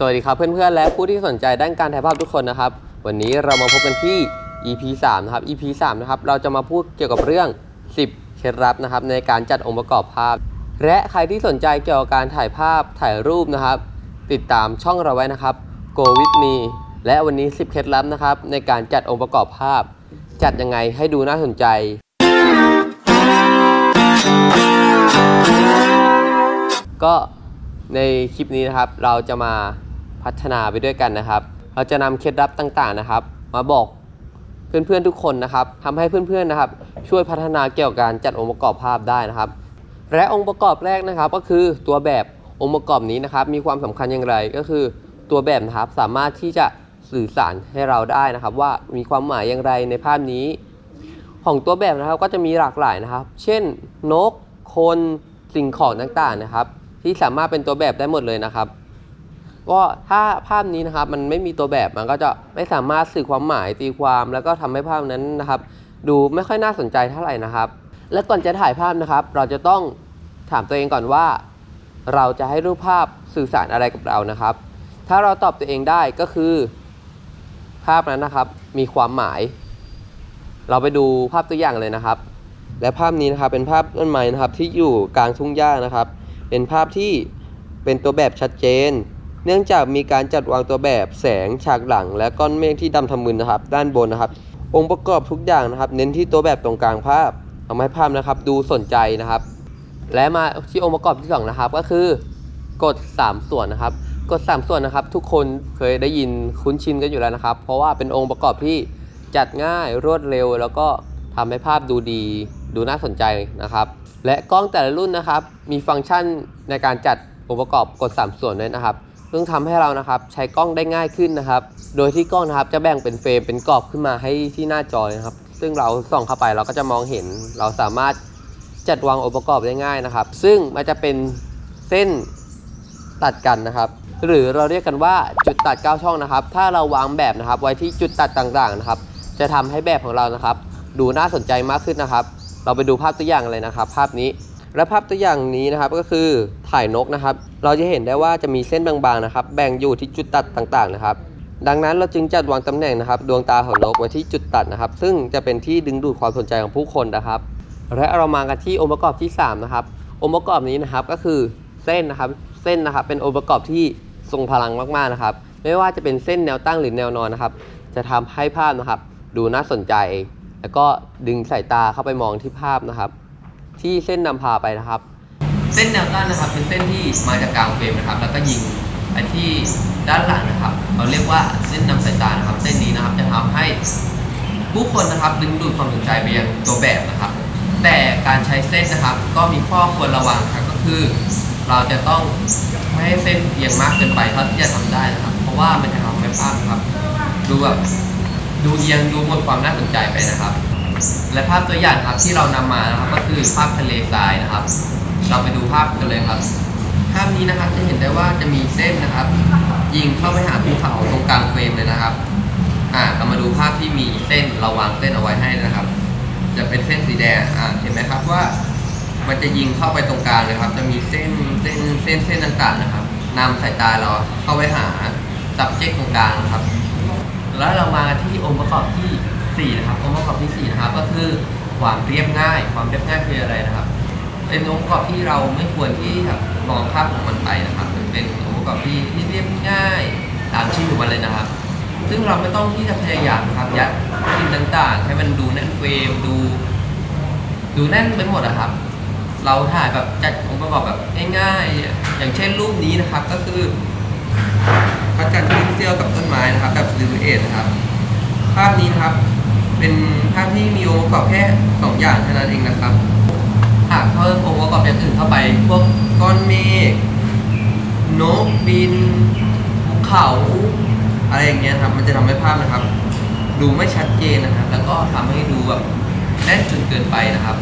สวัสดีครับเพื่อนๆ และผู้ที่สนใจด้านการถ่ายภาพทุกคนนะครับ วันนี้เรามาพบกันที่ EP 3นะครับ EP 3นะครับเราจะมาพูดเกี่ยวกับเรื่อง 10 เคล็ดลับนะครับในการจัดองค์ประกอบภาพ และใครที่สนใจเกี่ยวกับการถ่ายภาพถ่ายรูปนะครับ ติดตามช่องเราไว้นะครับ Go with me และวันนี้ 10 เคล็ดลับนะครับในการจัดองค์ประกอบภาพ จัดยังไงให้ดูน่าสนใจก็ในคลิปนี้นะครับเราจะมา พัฒนาไปด้วยกันนะครับ เราจะนำเคล็ดลับต่างๆนะครับ มาบอกเพื่อนๆทุกคนนะครับทำให้เพื่อนๆนะครับ ช่วยพัฒนาเกี่ยวกับการจัดองค์ประกอบภาพได้นะครับ และองค์ประกอบแรกนะครับ ก็คือตัวแบบองค์ประกอบนี้นะครับ มีความสำคัญอย่างไรก็คือตัวแบบนะครับสามารถที่จะสื่อสารให้เราได้นะครับ ว่ามีความหมายอย่างไรในภาพนี้ ของตัวแบบนะครับก็จะมีหลากหลายนะครับ เช่น นก คนสิ่งของต่างๆนะครับ ที่สามารถเป็นตัวแบบได้หมดเลยนะครับ ก็ถ้าภาพนี้นะครับมันไม่มีตัวแบบมันก็จะไม่สามารถสื่อความหมายตีความ แล้วก็ทำให้ภาพนั้นนะครับ ดูไม่ค่อยน่าสนใจเท่าไหร่นะครับ และก่อนจะถ่ายภาพนะครับ เราจะต้องถามตัวเองก่อนว่า เราจะให้รูปภาพสื่อสารอะไรกับเรานะครับ ถ้าเราตอบตัวเองได้ก็คือ ภาพนั้นนะครับ มีความหมาย เราไปดูภาพตัวอย่างเลยนะครับ และภาพนี้นะครับเป็นภาพต้นไม้นะครับที่อยู่กลางทุ่งหญ้านะครับ เป็นภาพที่เป็นตัวแบบชัดเจน เนื่องจากมีการจัดวางตัวแบบแสงฉากหลัง และก้อนเมฆที่ดำทะมึนนะครับ ด้านบนนะครับ องค์ประกอบทุกอย่างนะครับ เน้นที่ตัวแบบตรงกลางภาพทำให้ภาพนะครับ ดูสนใจนะครับ และมาที่องค์ประกอบที่สองนะครับก็คือกฎ3ส่วนนะครับกฎ3ส่วนนะครับ ทุกคนเคยได้ยินคุ้นชินกันอยู่แล้วนะครับ เพราะว่าเป็นองค์ประกอบที่จัดง่ายรวดเร็ว แล้วก็ทำให้ภาพดูดี ดูน่าสนใจนะครับ และกล้องแต่ละรุ่นนะครับ มีฟังก์ชันในการจัดองค์ประกอบกฎ3ส่วนด้วยนะครับ ซึ่งทำให้เรานะครับใช้กล้องได้ง่ายขึ้นนะครับ โดยที่กล้องนะครับจะแบ่งเป็นเฟรมเป็นกรอบขึ้นมาให้ที่หน้าจอนะครับ ซึ่งเราส่องเข้าไปเราก็จะมองเห็น เราสามารถจัดวางองค์ประกอบได้ง่ายนะครับ ซึ่งมันจะเป็นเส้นตัดกันนะครับ หรือเราเรียกกันว่าจุดตัด 9 ช่องนะครับ ถ้าเราวางแบบนะครับ ไว้ที่จุดตัดต่างๆนะครับ จะทำให้แบบของเรานะครับ ดูน่าสนใจมากขึ้นนะครับ เราไปดูภาพตัวอย่างเลยนะครับ ภาพนี้ และภาพตัวอย่างนี้นะครับก็คือถ่ายนกนะครับ เราจะเห็นได้ว่าจะมีเส้นบางๆนะครับ แบ่งอยู่ที่จุดตัดต่างๆนะครับ ดังนั้นเราจึงจัดวางตำแหน่งนะครับ ดวงตาของนกไว้ที่จุดตัดนะครับ ซึ่งจะเป็นที่ดึงดูดความสนใจของผู้คนนะครับ และเรามากันที่องค์ประกอบที่3นะครับองค์ประกอบนี้นะครับก็คือเส้นนะครับ เส้นนะครับเป็นองค์ประกอบที่ทรงพลังมากๆนะครับ ไม่ว่าจะเป็นเส้นแนวตั้งหรือแนวนอนนะครับ จะทำให้ภาพนะครับ ดูน่าสนใจ แล้วก็ดึงสายตาเข้าไปมองที่ภาพนะครับ ที่เส้นนำพาไปนะครับ เส้นแนวตั้งนะครับ เป็นเส้นที่มาจากกลางเฟรมนะครับ แล้วก็ยิงไปที่ด้านหลังนะครับ เราเรียกว่าเส้นนำสายตานะครับ เส้นนี้นะครับจะทำให้ผู้คนนะครับดึงดูดความสนใจไปยังตัวแบบนะครับ แต่การใช้เส้นนะครับ ก็มีข้อควรระวังครับก็คือ เราจะต้องไม่ให้เส้นเอียงมากเกินไปเท่าที่จะทำได้นะครับ เพราะว่ามันจะทำให้ภาพนะครับ ดูแบบดูเอียงดูหมดความน่าสนใจไปนะครับ และภาพตัวอย่างครับที่เรานำมานะครับก็คือภาพทะเลทรายนะครับ เราไปดูภาพกันเลยครับ ภาพนี้นะครับจะเห็นได้ว่าจะมีเส้นนะครับ ยิงเข้าไปหาภูเขาตรงกลางเฟรมเลยนะครับอ่าเรามาดูภาพที่มีเส้นเราวางเส้นเอาไว้ให้นะครับ จะเป็นเส้นสีแดงอ่าเห็นไหมครับว่า มันจะยิงเข้าไปตรงกลางเลยครับ จะมีเส้นเส้นเส้นเส้นต่างๆนะครับนำสายตาเราเข้าไปหา subject ตรงกลางนะครับ แล้วเรามาที่องค์ประกอบที่ 4นะครับองค์ประกอบที่ 4 นะครับ ก็คือความเรียบง่าย ความเรียบง่ายคืออะไรนะครับ เป็นองค์ประกอบที่เราไม่ควรที่จะมองข้ามของมันไปนะครับมันเป็นองค์ประกอบที่ที่เรียบง่ายตามชื่อของมันเลยนะครับ ซึ่งเราไม่ต้องที่จะพยายามครับยัดสิ่งต่างๆ ให้มันดูแน่นเฟรมดู ดูแน่นไปหมดอะครับ เราถ่ายแบบจัดองค์ประกอบแบบง่ายๆ อย่างเช่นรูปนี้นะครับก็คือพระจันทร์ขึ้นเสี้ยวกับต้นไม้นะครับแบบลิเอทนะครับ ภาพนี้นะครับ เป็นภาพที่มีองค์ประกอบแค่สองอย่างเท่านั้นเองนะครับ หากเพิ่มองค์ประกอบอย่างอื่นเข้าไป พวกก้อนเมฆนกบินภูเขาอะไรอย่างเงี้ยครับ มันจะทำให้ภาพนะครับ ดูไม่ชัดเจนนะครับ แล้วก็ทำให้ดูแบบแน่นจนเกินไปนะครับ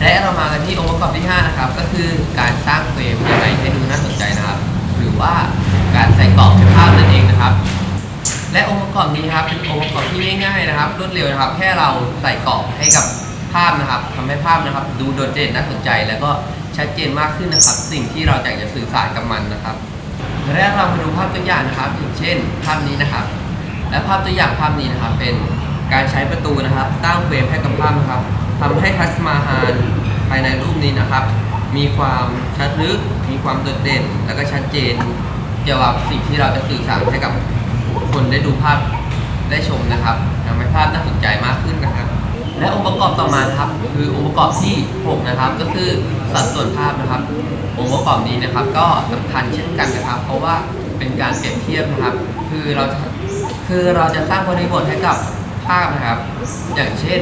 และเรามากันที่องค์ประกอบที่ 5 นะครับ ก็คือการสร้างเฟรมยังไงให้ดูน่าสนใจนะครับ หรือว่าการใส่กรอบในภาพนั่นเองนะครับ และองค์ประกอบนี้ครับเป็นองค์ประกอบที่ง่ายๆนะครับ รวดเร็วนะครับ แค่เราใส่กรอบให้กับภาพนะครับทำให้ภาพนะครับ ดูโดดเด่นน่าสนใจ แล้วก็ชัดเจนมากขึ้นนะครับ สิ่งที่เราอยากจะสื่อสารกับมันนะครับแรกเรามาดูภาพตัวอย่างนะครับ อย่างเช่น ภาพนี้นะครับ และภาพตัวอย่างภาพนี้นะครับ เป็นการใช้ประตูนะครับ ตั้งเฟรมให้กับภาพนะครับทำให้ทัศมาฮานภายในรูปนี้นะครับ มีความชัดลึก มีความโดดเด่น และก็ชัดเจนเกี่ยวกับสิ่งที่เราจะสื่อสารให้กับ คนได้ดูภาพได้ชมนะครับทำให้ภาพน่าสนใจมากขึ้นนะครับ และองค์ประกอบต่อมาครับ คือองค์ประกอบที่ 6 นะครับ ก็คือสัดส่วนภาพนะครับ องค์ประกอบนี้นะครับ ก็สำคัญเช่นกันนะครับ เพราะว่าเป็นการเปรียบเทียบนะครับ คือเราจะคือเราจะสร้างบริบทให้กับภาพนะครับ อย่างเช่น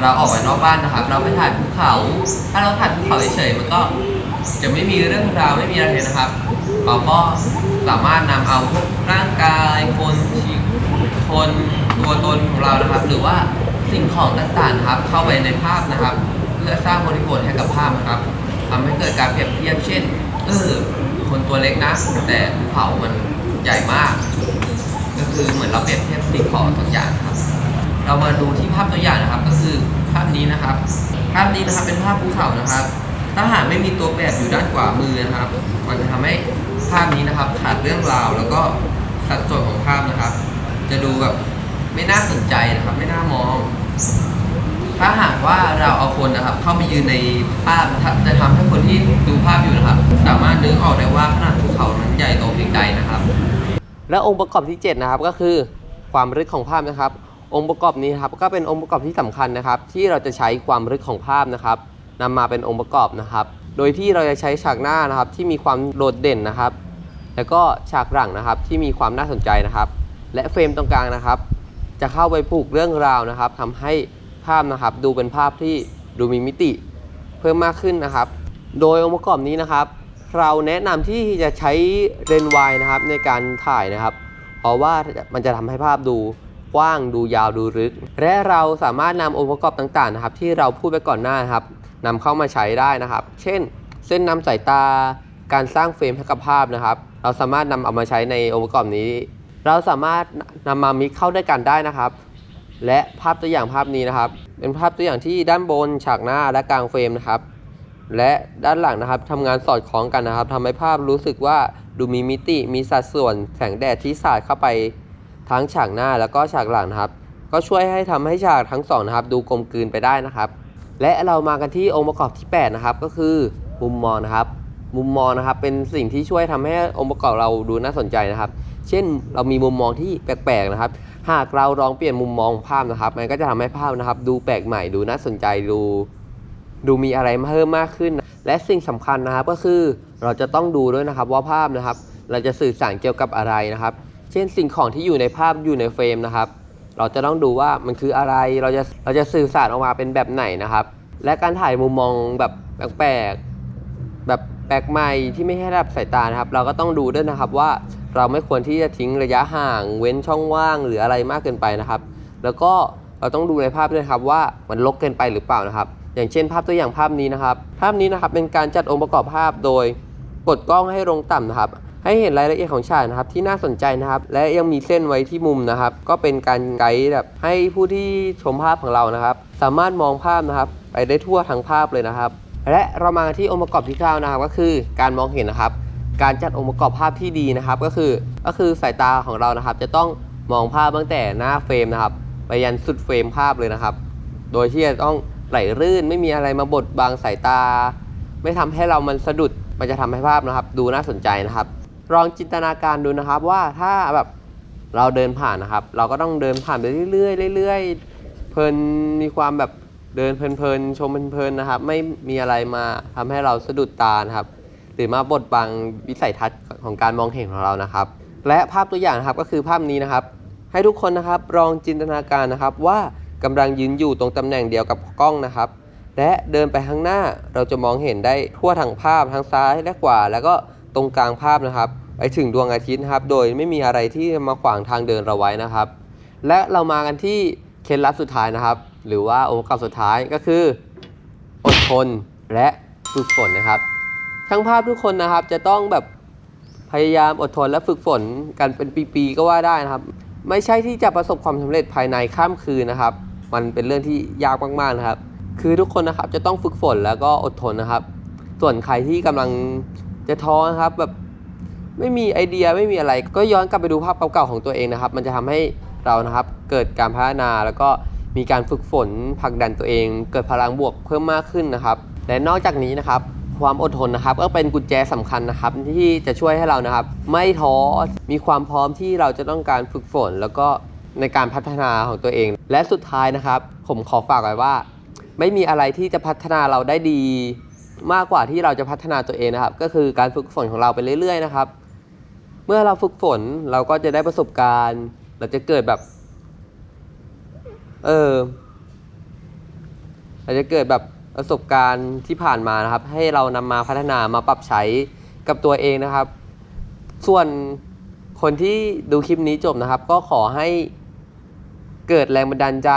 เราออกไปนอกบ้านนะครับ เราไปถ่ายภูเขา ถ้าเราถ่ายภูเขาเฉยๆมันก็จะไม่มีเรื่องราวไม่มีอะไรเลยนะครับ เราก็สามารถนำเอาพวกร่างกายคนชีคนตัวตนของเรานะครับ หรือว่าสิ่งของต่างๆนะครับ เข้าไปในภาพนะครับ เพื่อสร้างบริบทให้กับภาพนะครับทำให้เกิดการเปรียบเทียบเช่น เออคนตัวเล็กนะ แต่ภูเขามันใหญ่มาก ก็คือเหมือนเราเปรียบเทียบสิ่งของสองอย่างครับ เรามาดูที่ภาพตัวอย่างนะครับ ก็คือภาพนี้นะครับ ภาพนี้นะครับเป็นภาพภูเขานะครับ ถ้าหากไม่มีตัวแบบอยู่ด้านขวามือนะครับ มันจะทำให้ ภาพนี้นะครับ ขาดเรื่องราวแล้วก็สัดส่วนของภาพนะครับ จะดูแบบไม่น่าสนใจนะครับ ไม่น่ามอง ถ้าหากว่าเราเอาคนนะครับ เข้าไปยืนในภาพจะทำให้คนที่ดูภาพอยู่นะครับ สามารถนึกออกได้ว่าขนาดภูเขานั้นใหญ่โตเพียงใดนะครับ และองค์ประกอบที่ 7 นะครับก็คือความลึกของภาพนะครับ องค์ประกอบนี้ครับก็เป็นองค์ประกอบที่สำคัญนะครับ ที่เราจะใช้ความลึกของภาพนะครับนำมาเป็นองค์ประกอบนะครับ โดยที่เราจะใช้ฉากหน้านะครับที่มีความโดดเด่นนะครับ แล้วก็ฉากหลังนะครับที่มีความน่าสนใจนะครับ และเฟรมตรงกลางนะครับ จะเข้าไปผูกเรื่องราวนะครับทำให้ภาพนะครับ ดูเป็นภาพที่ดูมีมิติ เพิ่มมากขึ้นนะครับ โดยองค์ประกอบนี้นะครับ เราแนะนำที่จะใช้เลนส์วายนะครับในการถ่ายนะครับ เพราะว่ามันจะทำให้ภาพดู กว้างดูยาวดูลึก และเราสามารถนำองค์ประกอบต่างๆนะครับ ที่เราพูดไปก่อนหน้านครับนำเข้ามาใช้ได้นะครับ เช่น เส้นนำสายตา การสร้างเฟรมให้กับภาพนะครับ เราสามารถนำเอามาใช้ในองค์ประกอบนี้ เราสามารถนำมามิกเข้าด้วยกันได้นะครับ และภาพตัวอย่างภาพนี้นะครับ เป็นภาพตัวอย่างที่ด้านบนฉากหน้าและกลางเฟรมนะครับ และด้านหลังนะครับทำงานสอดคล้องกันนะครับทำให้ภาพรู้สึกว่าดูมีมิติมีสัดส่วนแสงแดดที่สาดเข้าไป ทั้งฉากหน้าแล้วก็ฉากหลังนะครับ ก็ช่วยให้ทำให้ฉากทั้งสองนะครับ ดูกลมกลืนไปได้นะครับ และเรามากันที่องค์ประกอบที่ 8 นะครับ ก็คือมุมมองนะครับ มุมมองนะครับ เป็นสิ่งที่ช่วยทำให้องค์ประกอบเราดูน่าสนใจนะครับ เช่นเรามีมุมมองที่แปลกๆนะครับ หากเราลองเปลี่ยนมุมมองภาพนะครับ มันก็จะทำให้ภาพนะครับ ดูแปลกใหม่ดูน่าสนใจดู ดูมีอะไรเพิ่มมากขึ้น และสิ่งสำคัญนะครับก็คือเราจะต้องดูด้วยนะครับว่าภาพนะครับ เราจะสื่อสารเกี่ยวกับอะไรนะครับ ช่นสิ่งของที่อยู่ในภาพอยู่ในเฟรมนะครับ เราจะต้องดูว่ามันคืออะไรเราจะเราจะสื่อสารออกมาเป็นแบบไหนนะครับ และการถ่ายมุมมองแบบแปลกๆแบบแปลกใหม่ที่ไม่ให้รับสายตานะครับ เราก็ต้องดูด้วยนะครับว่าเราไม่ควรที่จะทิ้งระยะห่าง เว้นช่องว่างหรืออะไรมากเกินไปนะครับ แล้วก็เราต้องดูในภาพด้วยครับว่ามันลกเกินไปหรือเปล่านะครับ อย่างเช่น ภาพตัวอย่างภาพนี้นะครับ ภาพนี้นะครับเป็นการจัดองค์ประกอบภาพโดย กดกล้องให้ลงต่ำนะครับ ให้เห็นรายละเอียดของฉากนะครับที่น่าสนใจนะครับ และยังมีเส้นไว้ที่มุมนะครับ ก็เป็นการไกด์แบบให้ผู้ที่ชมภาพของเรานะครับ สามารถมองภาพนะครับ ไปได้ทั่วทั้งภาพเลยนะครับ และเรามาที่องค์ประกอบที่เก้านะครับ ก็คือการมองเห็นนะครับ การจัดองค์ประกอบภาพที่ดีนะครับ ก็คือก็คือสายตาของเรานะครับ จะต้องมองภาพตั้งแต่หน้าเฟรมนะครับไปยันสุดเฟรมภาพเลยนะครับ โดยที่จะต้องไหลรื่นไม่มีอะไรมาบดบังสายตา ไม่ทำให้เรามันสะดุด มันจะทำให้ภาพนะครับ ดูน่าสนใจนะครับ ลองจินตนาการดูนะครับว่าถ้าแบบเราเดินผ่านนะครับ เราก็ต้องเดินผ่านไปเรื่อยๆเรื่อยๆเพลินมีความแบบเดินเพลินๆชมเพลินๆนะครับ ไม่มีอะไรมาทำให้เราสะดุดตานะครับ หรือมาบดบังวิสัยทัศน์ของการมองเห็นของเรานะครับ และภาพตัวอย่างนะครับก็คือภาพนี้นะครับ ให้ทุกคนนะครับลองจินตนาการนะครับว่ากำลังยืนอยู่ตรงตำแหน่งเดียวกับกล้องนะครับ และเดินไปข้างหน้าเราจะมองเห็นได้ทั่วทั้งภาพทั้งซ้ายและขวา แล้วก็ตรงกลางภาพนะครับ ไปถึงดวงอาทิตย์นะครับ โดยไม่มีอะไรที่มาขวางทางเดินเราไว้นะครับ และเรามากันที่เคล็ดลับสุดท้ายนะครับ หรือว่าองค์ประกอบสุดท้ายก็คือ อดทนและฝึกฝนนะครับช่างภาพทุกคนนะครับจะต้องแบบพยายามอดทนและฝึกฝนกันเป็นปีๆก็ว่าได้นะครับ ไม่ใช่ที่จะประสบความสำเร็จภายในข้ามคืนนะครับ มันเป็นเรื่องที่ยากมากๆนะครับ คือทุกคนนะครับจะต้องฝึกฝนแล้วก็อดทนนะครับ ส่วนใครที่กำลังจะท้อนะครับแบบไม่มีไอเดียไม่มีอะไร ก็ย้อนกลับไปดูภาพเก่าๆของตัวเองนะครับ มันจะทำให้เรานะครับเกิดการพัฒนาแล้วก็มีการฝึกฝนผลักดันตัวเอง เกิดพลังบวกเพิ่มมากขึ้นนะครับ และนอกจากนี้นะครับ ความอดทนนะครับ ก็เป็นกุญแจสำคัญนะครับ ที่จะช่วยให้เรานะครับ ไม่ท้อมีความพร้อมที่เราจะต้องการฝึกฝน แล้วก็ในการพัฒนาของตัวเอง และสุดท้ายนะครับ ผมขอฝากไว้ว่า ไม่มีอะไรที่จะพัฒนาเราได้ดีมากกว่าที่เราจะพัฒนาตัวเองนะครับ ก็คือการฝึกฝนของเราไปเรื่อยๆนะครับ เมื่อเราฝึกฝนเราก็จะได้ประสบการณ์ เราจะเกิดแบบ เออเราจะเกิดแบบประสบการณ์ที่ผ่านมานะครับ ให้เรานำมาพัฒนามาปรับใช้กับตัวเองนะครับ ส่วนคนที่ดูคลิปนี้จบนะครับ ก็ขอให้เกิดแรงบันดาลใจ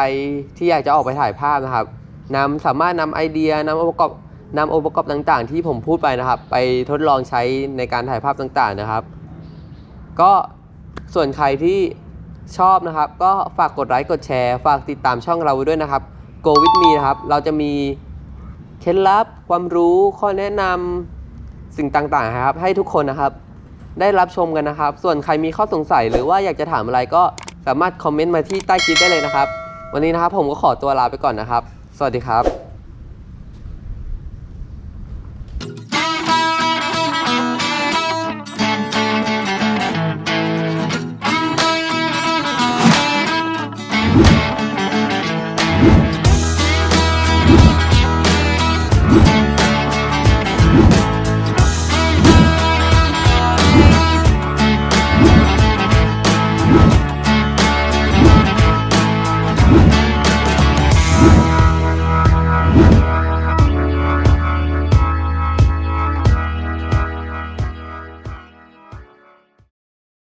ที่อยากจะออกไปถ่ายภาพนะครับ นำสามารถนำไอเดียนำองค์ประกอบนำองค์ประกอบต่างๆ ที่ผมพูดไปนะครับ ไปทดลองใช้ในการถ่ายภาพต่างๆนะครับ ก็ส่วนใครที่ชอบนะครับ ก็ฝากกดไลค์กดแชร์ ฝากติดตามช่องเราไว้ด้วยนะครับ Go with me นะครับ เราจะมีเคล็ดลับความรู้ข้อแนะนำสิ่งต่างๆนะครับ ให้ทุกคนนะครับ ได้รับชมกันนะครับ ส่วนใครมีข้อสงสัยหรือว่าอยากจะถามอะไรก็สามารถคอมเมนต์มาที่ใต้คลิปได้เลยนะครับ วันนี้นะครับผมก็ขอตัวลาไปก่อนนะครับ สวัสดีครับ